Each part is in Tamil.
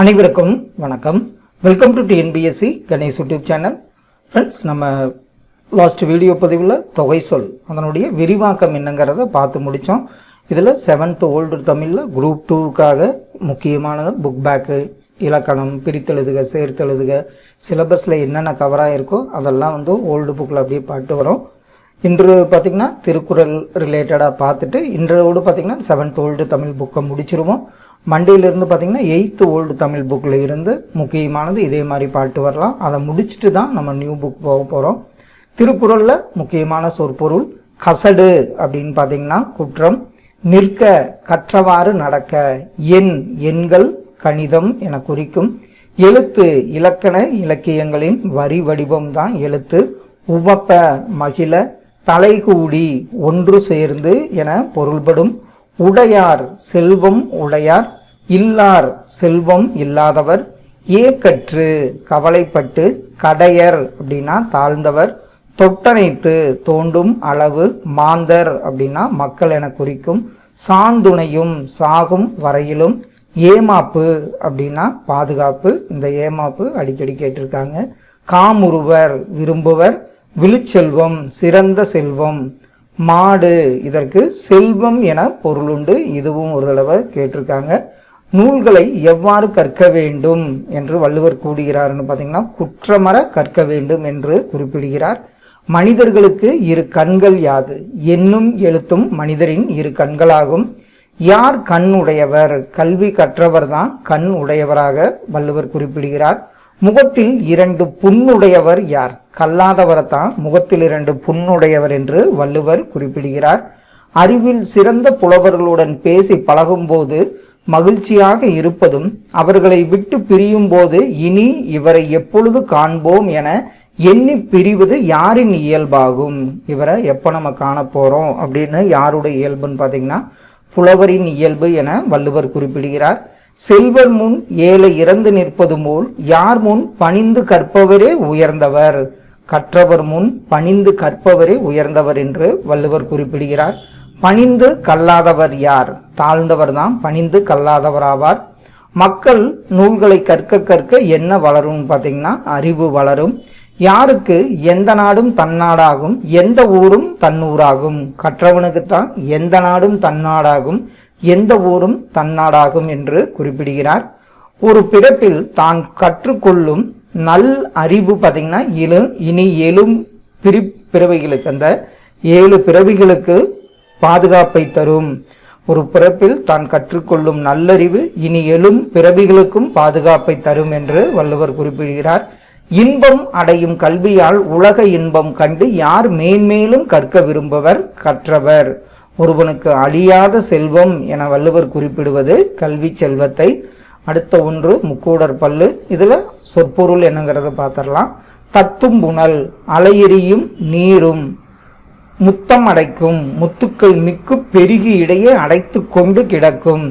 அனைவருக்கும் வணக்கம். Welcome to TNPSC Ganesh YouTube channel friends நம்ம லாஸ்ட் வீடியோ பதிவில் தொகை சொல் அதனுடைய விரிவாக்கம் என்னங்கிறத பார்த்து முடித்தோம் இதில் செவன்த் ஓல்டு தமிழில் குரூப் டூவுக்காக முக்கியமானது புக் பேக்கு இலக்கணம் பிரித்தெழுதுக சேர்த்தெழுதுக சிலபஸில் என்னென்ன கவராக இருக்கோ அதெல்லாம் வந்து ஓல்டு புக்கில் அப்படியே பாட்டு வரும். இன்று பார்த்திங்கன்னா திருக்குறள் ரிலேட்டடாக பார்த்துட்டு இன்றோடு பார்த்திங்கன்னா செவன்த் ஓல்டு தமிழ் புக்கை முடிச்சிருவோம். மண்டேலேருந்து பார்த்திங்கன்னா எயித்து ஓல்டு தமிழ் புக்கில் இருந்து முக்கியமானது இதே மாதிரி பாட்டு வரலாம். அதை முடிச்சுட்டு தான் நம்ம நியூ புக் போக போகிறோம் திருக்குறளில் முக்கியமான சொற்பொருள் கசடு அப்படின்னு பார்த்தீங்கன்னா குற்றம். நிற்க கற்றவாறு நடக்க எண் எண்கள் கணிதம் என குறிக்கும். எழுத்து இலக்கண இலக்கியங்களின் வரி வடிவம் தான் எழுத்து. உவப்ப மகிழ தலைகூடி ஒன்று சேர்ந்து என பொருள்படும். உடையார் செல்வம் உடையார் இல்லார் செல்வம் இல்லாதவர் ஏக்கற்று கவலைப்பட்டு கடையர் அப்படின்னா தாழ்ந்தவர் தொட்டனைத்து தோண்டும் அளவு மாந்தர் அப்படின்னா மக்கள் என குறிக்கும் சாந்துணையும் சாகும் வரையிலும் ஏமாப்பு அப்படின்னா பாதுகாப்பு இந்த ஏமாப்பு அடிக்கடி கேட்டிருக்காங்க. காமுருவர் விரும்புவர் விழுச்செல்வம் சிறந்த செல்வம் மாடு. இதற்கு செல்வம் என பொருளுண்டு இதுவும் ஒரு தடவை கேட்டிருக்காங்க. நூல்களை எவ்வாறு கற்க வேண்டும் என்று வள்ளுவர் கூறுகிறார்னு பார்த்தீங்கன்னா குற்றமற கற்க வேண்டும் என்று குறிப்பிடுகிறார். மனிதர்களுக்கு இரு கண்கள் யாது? என்னும் எழுத்தும் மனிதரின் இரு கண்களாகும். யார் கண் உடையவர்? கல்வி கற்றவர் தான் கண் உடையவராக வள்ளுவர் குறிப்பிடுகிறார். முகத்தில் இரண்டு புண்ணுடையவர் யார்? கல்லாதவரை தான் முகத்தில் இரண்டு புண்ணுடையவர் என்று வள்ளுவர் குறிப்பிடுகிறார். அறிவில் சிறந்த புலவர்களுடன் பேசி பழகும்போது மகிழ்ச்சியாக இருப்பதும் அவர்களை விட்டு பிரியும் போது இனி இவரை எப்பொழுது காண்போம் என எண்ணி பிரிவது யாரின் இயல்பாகும்? இவரை எப்போ நம்ம காண போகிறோம் அப்படின்னு யாருடைய இயல்புன்னு பார்த்தீங்கன்னா புலவரின் இயல்பு என வள்ளுவர் குறிப்பிடுகிறார். செல்வர் முன் ஏழை இறந்து நிற்பது போல் யார் முன் பணிந்து கற்பவரே உயர்ந்தவர்? கற்றவர் முன் பணிந்து கற்பவரே உயர்ந்தவர் என்று வள்ளுவர் குறிப்பிடுகிறார். பணிந்து கல்லாதவர் யார்? தாழ்ந்தவர் தான் பணிந்து கல்லாதவராவார். மக்கள் நூல்களை கற்க கற்க என்ன வளரும்னு பார்த்தீங்கன்னா அறிவு வளரும். யாருக்கு எந்த நாடும் தன்னாடாகும் எந்த ஊரும் தன்னூராகும். கற்றவனுக்கு தான் எந்த நாடும் தன்னாடாகும். எந்த ஊரும் தன்னாடாகும் என்று குறிப்பிடுகிறார். ஒரு பிறப்பில் தான் கற்றுக்கொள்ளும் நல் அறிவு பார்த்தீங்கன்னா இழு இனி எழும் பிரி பிறவைகளுக்கு அந்த ஏழு பிறவிகளுக்கு பாதுகாப்பை தரும். ஒரு பிறப்பில் தான் கற்றுக்கொள்ளும் நல்லறிவு இனி எழும் பிறவிகளுக்கும் பாதுகாப்பை தரும் என்று வள்ளுவர் குறிப்பிடுகிறார். இன்பம் அடையும் கல்வியால் உலக இன்பம் கண்டு யார் மேன்மேலும் கற்க விரும்பவர்? கற்றவர். ஒருவனுக்கு அழியாத செல்வம் என வள்ளுவர் குறிப்பிடுவது கல்வி செல்வத்தை. அடுத்த ஒன்று முக்கூடர் பல்லு. இதில் சொற்பொருள் என்னங்கிறத பார்த்துடலாம் தத்தும் புனல் அலையெறியும் நீரும் முத்தம் அடைக்கும் முத்துக்கள் மிக்கு பெருகி இடையே அடைத்து கொண்டு கிடக்கும்.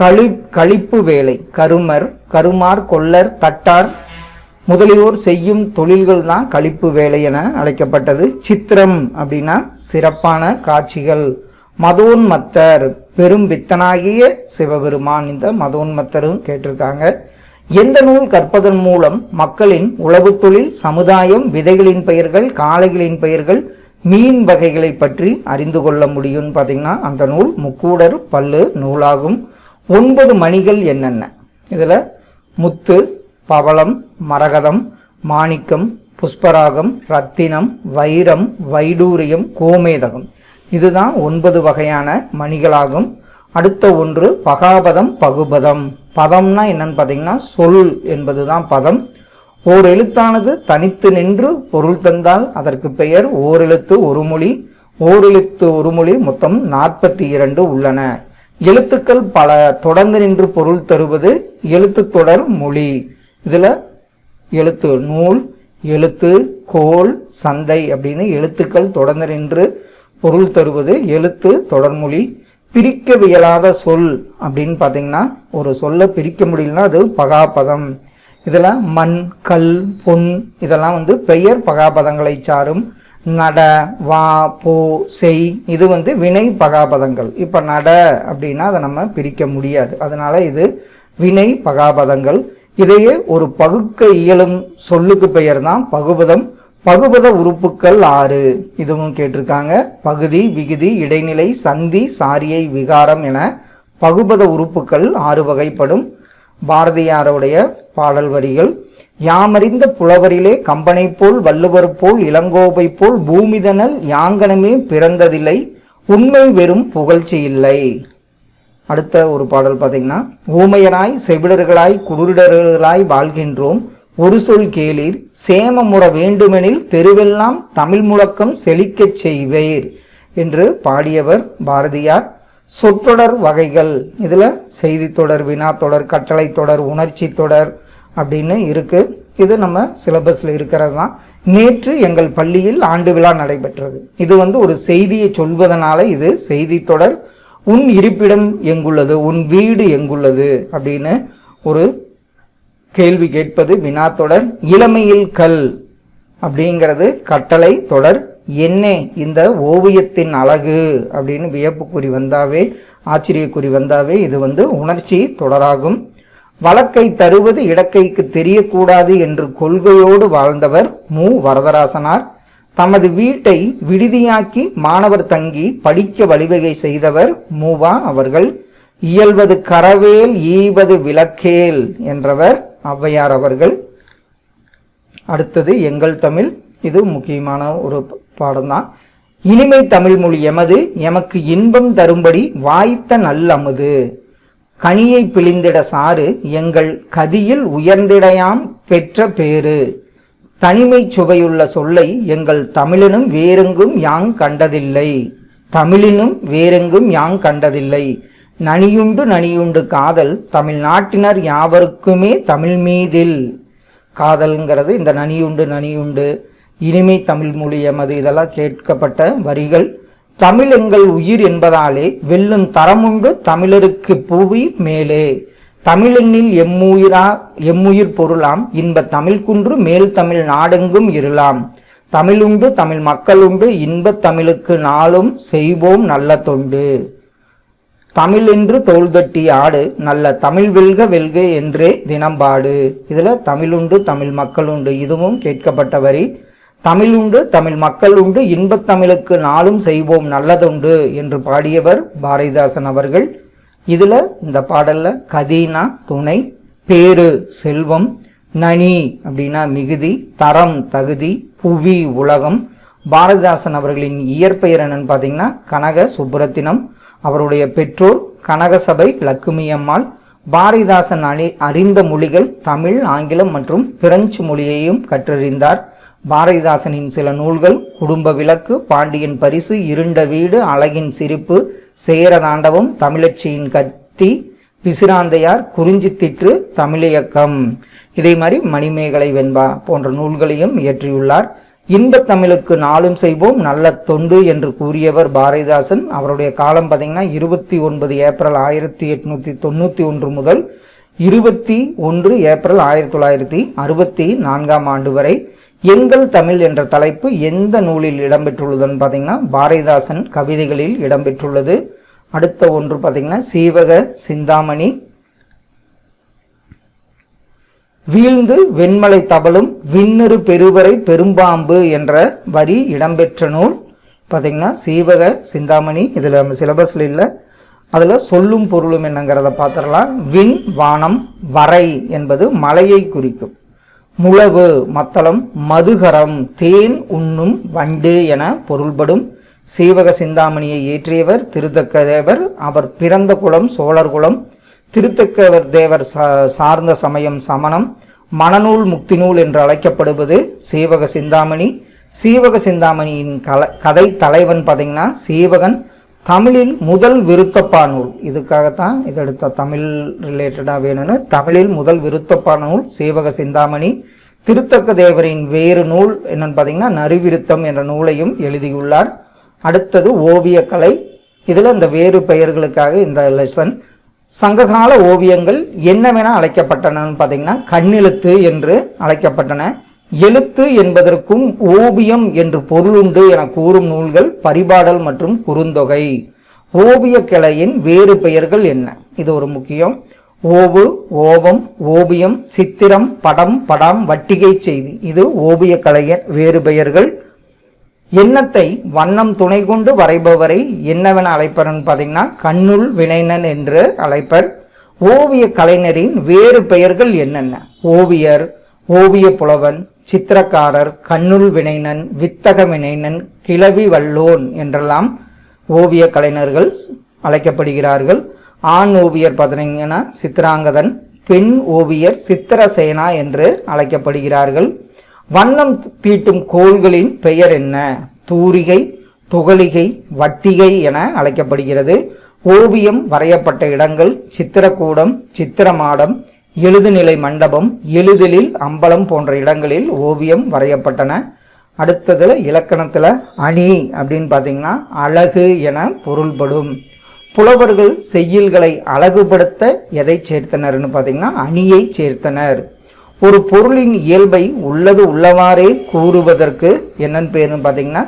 கழி கழிப்பு வேலை கருமர் கருமார் கொல்லர் தட்டார் முதலியோர் செய்யும் தொழில்கள் தான் கழிப்பு வேலை என அழைக்கப்பட்டது. சித்திரம் அப்படின்னா சிறப்பான காட்சிகள். மதோன்மத்தர் பெரும் வித்தனாகிய சிவபெருமான் இந்த மதோன்மத்தரும் கேட்டிருக்காங்க. எந்த நூல் கற்பதன் மூலம் மக்களின் உழவு தொழில் சமுதாயம் விதைகளின் பெயர்கள் காளைகளின் பெயர்கள் மீன் வகைகளை பற்றி அறிந்து கொள்ள முடியும்னு பார்த்தீங்கன்னா அந்த நூல் முக்கூடர் பல்லு நூலாகும். ஒன்பது மணிகள் என்னென்ன? இதில் முத்து பவளம் மரகதம் மாணிக்கம் புஷ்பராகம் ரத்தினம் வைரம் வைடூரியம் கோமேதகம். இதுதான் ஒன்பது வகையான மணிகளாகும். அடுத்த ஒன்று பகாபதம் பகுபதம். பதம்னா என்னன்னு பார்த்தீங்கன்னா சொல் என்பதுதான் பதம். ஓர் எழுத்தானது தனித்து நின்று பொருள் தந்தால் அதற்கு பெயர் ஓரெழுத்து ஒரு மொழி. ஓரெழுத்து ஒரு மொழி மொத்தம் நாற்பத்தி இரண்டு உள்ளன. எழுத்துக்கள் பல தொடர்ந்து நின்று பொருள் தருவது எழுத்து தொடர் மொழி. இதுல எழுத்து நூல் எழுத்து கோல் சந்தை அப்படின்னு எழுத்துக்கள் தொடர்ந்து நின்று பொருள் தருவது எழுத்து தொடர்மொழி பிரிக்கவியலாத சொல் அப்படின்னு பார்த்தீங்கன்னா ஒரு சொல்லை பிரிக்க முடியலன்னா அது பகாபதம். இதில் மண் கல் பொன் இதெல்லாம் வந்து பெயர் பகாபதங்களை சாரும். நட வா போ செய் இது வந்து வினை பகாபதங்கள். இப்போ நட அப்படின்னா அதை நம்ம பிரிக்க முடியாது. அதனால இது வினை பகாபதங்கள். இதையே ஒரு பகுக்க இயலும் சொல்லுக்கு பெயர் தான் பகுபதம். பகுபத உறுப்புக்கள் ஆறு. இதுவும் கேட்டிருக்காங்க. பகுதி விகுதி இடைநிலை சந்தி சாரியை விகாரம் என பகுபத உறுப்புக்கள் ஆறு வகைப்படும். பாரதியாருடைய பாடல் வரிகள் யாமறிந்த புலவரிலே கம்பனை போல் வள்ளுவர் போல் இளங்கோவை போல் பூமிதனல் யாங்கனமே பிறந்ததில்லை உண்மை வெறும் புகழ்ச்சி இல்லை. அடுத்த ஒரு பாடல் பார்த்தீங்கன்னா ஊமையனாய் செவிடர்களாய் குருடர்களாய் வாழ்கின்றோம் ஒரு சொல் கேளீர். சேமமுற வேண்டுமெனில் தெருவெல்லாம் தமிழ் முழக்கம் செழிக்கச் செய்வேர் என்று பாடியவர் பாரதியார். சொற்றொடர் வகைகள். இதில் செய்தி தொடர் வினா தொடர் கட்டளை தொடர் உணர்ச்சி தொடர் அப்படின்னு இருக்கு. இது நம்ம சிலபஸில் இருக்கிறது தான் நேற்று எங்கள் பள்ளியில் ஆண்டு விழா நடைபெற்றது. இது வந்து ஒரு செய்தியை சொல்வதனால இது செய்தி தொடர். உன் இருப்பிடம் எங்குள்ளது? உன் வீடு எங்குள்ளது? அப்படின்னு ஒரு கேள்வி கேட்பது வினா தொடர் இளமையில் கல் அப்படிங்கிறது கட்டளை தொடர். என்ன இந்த ஓவியத்தின் அழகு அப்படின்னு வியப்புக்குறி வந்தாவே ஆச்சரியக்குறி வந்தாவே இது வந்து உணர்ச்சி தொடராகும். வழக்கை தருவது இடக்கைக்கு தெரியக்கூடாது என்று கொள்கையோடு வாழ்ந்தவர் மு. வரதராசனார். தமது வீட்டை விடுதியாக்கி மாணவர் தங்கி படிக்க வழிவகை செய்தவர் மூவா அவர்கள். இயல்வது கரவேல் ஈவது விளக்கேல் என்றவர். ஔவையார் அவர்கள். அடுத்தது எங்கள் தமிழ். இது முக்கியமான ஒரு பாடம்தான். இனிமை தமிழ் மொழி எமது. எமக்கு இன்பம் தரும்படி வாய்த்த நல்லமுது. கனியை பிழிந்திட சாறு எங்கள் கதியில் உயர்ந்திடையாம் பெற்ற பேரு தனிமை சுவையுள்ள சொல்லை எங்கள் தமிழினும் வேறெங்கும் யாங் கண்டதில்லை. தமிழினும் வேறெங்கும் யாங் கண்டதில்லை. நனியுண்டு நனியுண்டு காதல் தமிழ்நாட்டினர் யாவருக்குமே தமிழ் மீதில். காதல்ங்கிறது இந்த நனியுண்டு நனியுண்டு இனிமை தமிழ் மொழி எமது இதெல்லாம் கேட்கப்பட்ட வரிகள். தமிழ் எங்கள் உயிர் என்பதாலே வெல்லும் தரமுண்டு தமிழருக்கு புவி மேலே. தமிழெண்ணில் எம்முயிரா எம்முயிர் பொருளாம் இன்ப தமிழ் குன்று மேல் தமிழ் நாடெங்கும் இருளாம். தமிழுண்டு தமிழ் மக்களுண்டு இன்பத் தமிழுக்கு நாளும் செய்வோம் நல்ல தொண்டு. தமிழ் என்று தோல் தட்டி ஆடு நல்ல தமிழ் வெல்க வெல்க என்றே தினம்பாடு. இதுல தமிழுண்டு தமிழ் மக்கள் உண்டு இதுவும் கேட்கப்பட்ட வரி தமிழ் உண்டு தமிழ் மக்கள் உண்டு இன்பத் தமிழுக்கு நாளும் செய்வோம் நல்லதுண்டு என்று பாடியவர் பாரதிதாசன் அவர்கள். இதில் இந்த பாடலில் கதீனா துணை பேரு செல்வம் நனி அப்படின்னா மிகுதி தரம் தகுதி புவி உலகம். பாரதிதாசன் அவர்களின் இயற்பெயர் என்னன்னு பார்த்தீங்கன்னா கனக சுப்புரத்தினம் அவருடைய பெற்றோர் கனகசபை லக்குமியம்மாள் பாரதிதாசன் அணி அறிந்த மொழிகள் தமிழ் ஆங்கிலம் மற்றும் பிரெஞ்சு மொழியையும் கற்றறிந்தார். பாரதிதாசனின் சில நூல்கள் குடும்ப விளக்கு பாண்டியன் பரிசு இருண்ட வீடு அழகின் சிரிப்பு சேரதாண்டவம் தமிழச்சியின் கத்தி பிசிராந்தையார் குறிஞ்சித்திற்று தமிழியக்கம் இதே மாதிரி மணிமேகலை வெண்பா போன்ற நூல்களையும் இயற்றியுள்ளார். இன்பத் தமிழுக்கு நாளும் செய்வோம் நல்ல தொண்டு என்று கூறியவர் பாரதிதாசன். அவருடைய காலம் பார்த்தீங்கன்னா இருபத்தி ஒன்பது ஏப்ரல் ஆயிரத்தி எட்நூத்தி தொண்ணூத்தி ஒன்று முதல் இருபத்தி ஒன்று ஏப்ரல் ஆயிரத்தி தொள்ளாயிரத்தி அறுபத்தி நான்காம் ஆண்டு வரை எங்கள் தமிழ் என்ற தலைப்பு எந்த நூலில் இடம்பெற்றுள்ளதுன்னு பார்த்தீங்கன்னா பாரதிதாசன் கவிதைகளில் இடம்பெற்றுள்ளது. அடுத்த ஒன்று பார்த்தீங்கன்னா சீவக சிந்தாமணி வீழ்ந்து வெண்மலை தபலும் விண்ணிறு பெருவரை பெரும்பாம்பு என்ற வரி இடம்பெற்ற நூல். பார்த்தீங்கன்னா சீவக சிந்தாமணி இதில் நம்ம சிலபஸில் இல்லை. அதில் சொல்லும் பொருளும் என்னங்கிறத பார்த்துடலாம் விண் வானம் வரை என்பது மலையை குறிக்கும். முழவு மத்தளம் மதுகரம் தேன் உண்ணும் வண்டு என பொருள்படும் சீவக சிந்தாமணியை ஏற்றியவர் திருத்தக்க தேவர் அவர் பிறந்த குலம் சோழர் குலம் திருத்தக்கவர் தேவர் சா- சார்ந்த சமயம் சமணம் மணநூல் முக்திநூல் என்று அழைக்கப்படுவது சீவக சிந்தாமணி. சீவக சிந்தாமணியின் கல கதை தலைவன் பார்த்தீங்கன்னா சீவகன் தமிழில் முதல் விருத்தப்பா நூல். இதுக்காகத்தான் இது எடுத்த தமிழ் ரிலேட்டடாக வேணும்னு தமிழில் முதல் விருத்தப்பா நூல் சீவக சிந்தாமணி. திருத்தக்க தேவரின் வேறு நூல் என்னன்னு பார்த்தீங்கன்னா நறுவிருத்தம் என்ற நூலையும் எழுதியுள்ளார். அடுத்தது ஓவியக்கலை. இதில் இந்த வேறு பெயர்களுக்காக இந்த லெசன் சங்ககால ஓவியங்கள் என்னவென அழைக்கப்பட்டனன்னு பார்த்தீங்கன்னா கண்ணெழுத்து என்று அழைக்கப்பட்டன. எழுத்து என்பதற்கும் ஓவியம் என்று பொருளுண்டு என கூறும் நூல்கள் பரிபாடல் மற்றும் குறுந்தொகை. ஓவியக் கிளையின் வேறு பெயர்கள் என்ன? இது ஒரு முக்கியம். ஓவு ஓவம் ஓவியம் சித்திரம் படம் படம் வட்டிகை செய்தி. இது ஓவிய கலையின் வேறு பெயர்கள். எண்ணத்தை வண்ணம் துணை கொண்டு வரைபவரை என்னவென அழைப்பர்னு பார்த்தீங்கன்னா கண்ணுள் வினைனன் என்று அழைப்பர். ஓவிய கலைஞரின் வேறு பெயர்கள் என்னென்ன? ஓவியர் ஓவிய புலவன் சித்திரக்காரர் கண்ணுள் வினைனன் வித்தக வினைனன் கிளவி வல்லோன் என்றெல்லாம் ஓவிய கலைஞர்கள் அழைக்கப்படுகிறார்கள். ஆண் ஓவியர் பார்த்தீங்கன்னா சித்திராங்கதன் பெண் ஓவியர் சித்திரசேனா என்று அழைக்கப்படுகிறார்கள். வண்ணம் தீட்டும் கோள்களின் பெயர் என்ன? தூரிகை துகளிகை வட்டிகை என அழைக்கப்படுகிறது. ஓவியம் வரையப்பட்ட இடங்கள் சித்திரக்கூடம் சித்திரமாடம் எழுதுநிலை மண்டபம் எழுதலில் அம்பலம் போன்ற இடங்களில் ஓவியம் வரையப்பட்டன. அடுத்ததில் இலக்கணத்தில் அணி அப்படின்னு பார்த்தீங்கன்னா அழகு என பொருள்படும். புலவர்கள் செய்யுள்களை அழகுபடுத்த எதை சேர்த்தனர்னு பார்த்தீங்கன்னா அணியை சேர்த்தனர். ஒரு பொருளின் இயல்பை உள்ளது உள்ளவாறே கூறுவதற்கு என்னன்னு பேருன்னு பார்த்தீங்கன்னா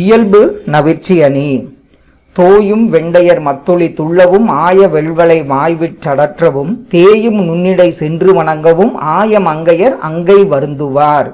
இயல்பு நவிர்ச்சி அணி. தோயும் வெண்டையர் மத்தொளி துள்ளவும் ஆய வெள்வளை வாய்விற்றடற்றவும் தேயும் நுண்ணிடை சென்று வணங்கவும் ஆய மங்கையர் அங்கை வருந்துவார்.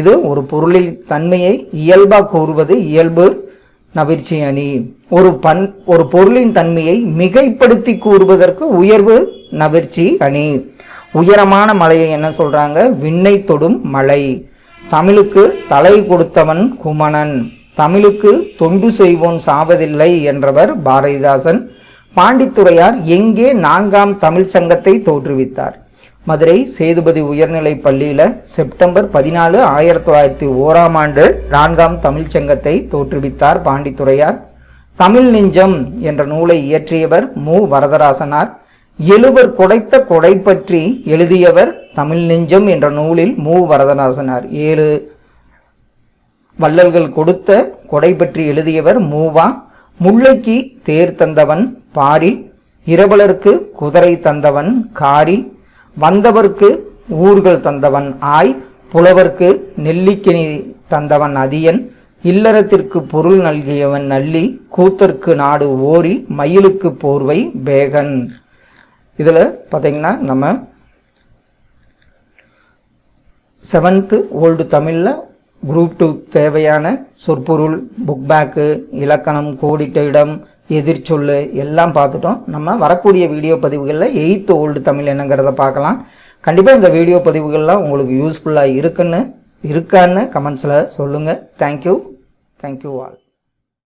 இது ஒரு பொருளின் தன்மையை இயல்பா கூறுவது இயல்பு நவிர்ச்சி அணி. ஒரு பண் ஒரு பொருளின் தன்மையை மிகைப்படுத்தி கூறுவதற்கு உயர்வு நவிர்ச்சி அணி. உயரமான மலையை என்ன சொல்கிறாங்க விண்ணை தொடும் மலை. தமிழுக்கு தலை கொடுத்தவன் குமணன். தமிழுக்கு தொண்டு செய்வோன் சாவதில்லை என்றவர் பாரதிதாசன். பாண்டித்துறையார் எங்கே நான்காம் தமிழ் சங்கத்தை தோற்றுவித்தார்? மதுரை சேதுபதி உயர்நிலை பள்ளியில் செப்டம்பர் பதினாலு ஆயிரத்தி தொள்ளாயிரத்தி ஓராம் ஆண்டு நான்காம் தமிழ் சங்கத்தை தோற்றுவித்தார் பாண்டித்துறையார். தமிழ் நெஞ்சம் என்ற நூலை இயற்றியவர் மு. வரதராசனார். எழுவர் கொடைத்த கொடை பற்றி எழுதியவர் தமிழ் நெஞ்சம் என்ற நூலில் மு. வரதராசனார். ஏழு வள்ளல்கள் கொடுத்த கொடை பற்றி எழுதியவர் மூவா. முல்லைக்கு தேர் தந்தவன் பாரி. இரவலருக்கு குதிரை தந்தவன் காரி. வந்தவர்க்கு ஊர்கள் தந்தவன் ஆய். புலவர்க்கு நெல்லிக்கினி தந்தவன் அதியன். இல்லறத்திற்கு பொருள் நல்கியவன் நல்லி. கூத்தற்கு நாடு ஓரி. மயிலுக்கு போர்வை பேகன். இதில் பார்த்திங்கன்னா நம்ம செவன்த்து ஓல்டு தமிழில் குரூப் டூ தேவையான சொற்பொருள் புக் பேக்கு இலக்கணம் கோடிட்ட இடம் எதிர்ச்சொல்லு எல்லாம் பார்த்துட்டோம். நம்ம வரக்கூடிய வீடியோ பதிவுகளில் எயித்து ஓல்டு தமிழ் என்னங்கிறத பார்க்கலாம். கண்டிப்பாக இந்த வீடியோ பதிவுகள்லாம் உங்களுக்கு யூஸ்ஃபுல்லாக இருக்குன்னு இருக்கான்னு கமெண்ட்ஸில் சொல்லுங்கள் தேங்க்யூ தேங்க்யூ ஆல்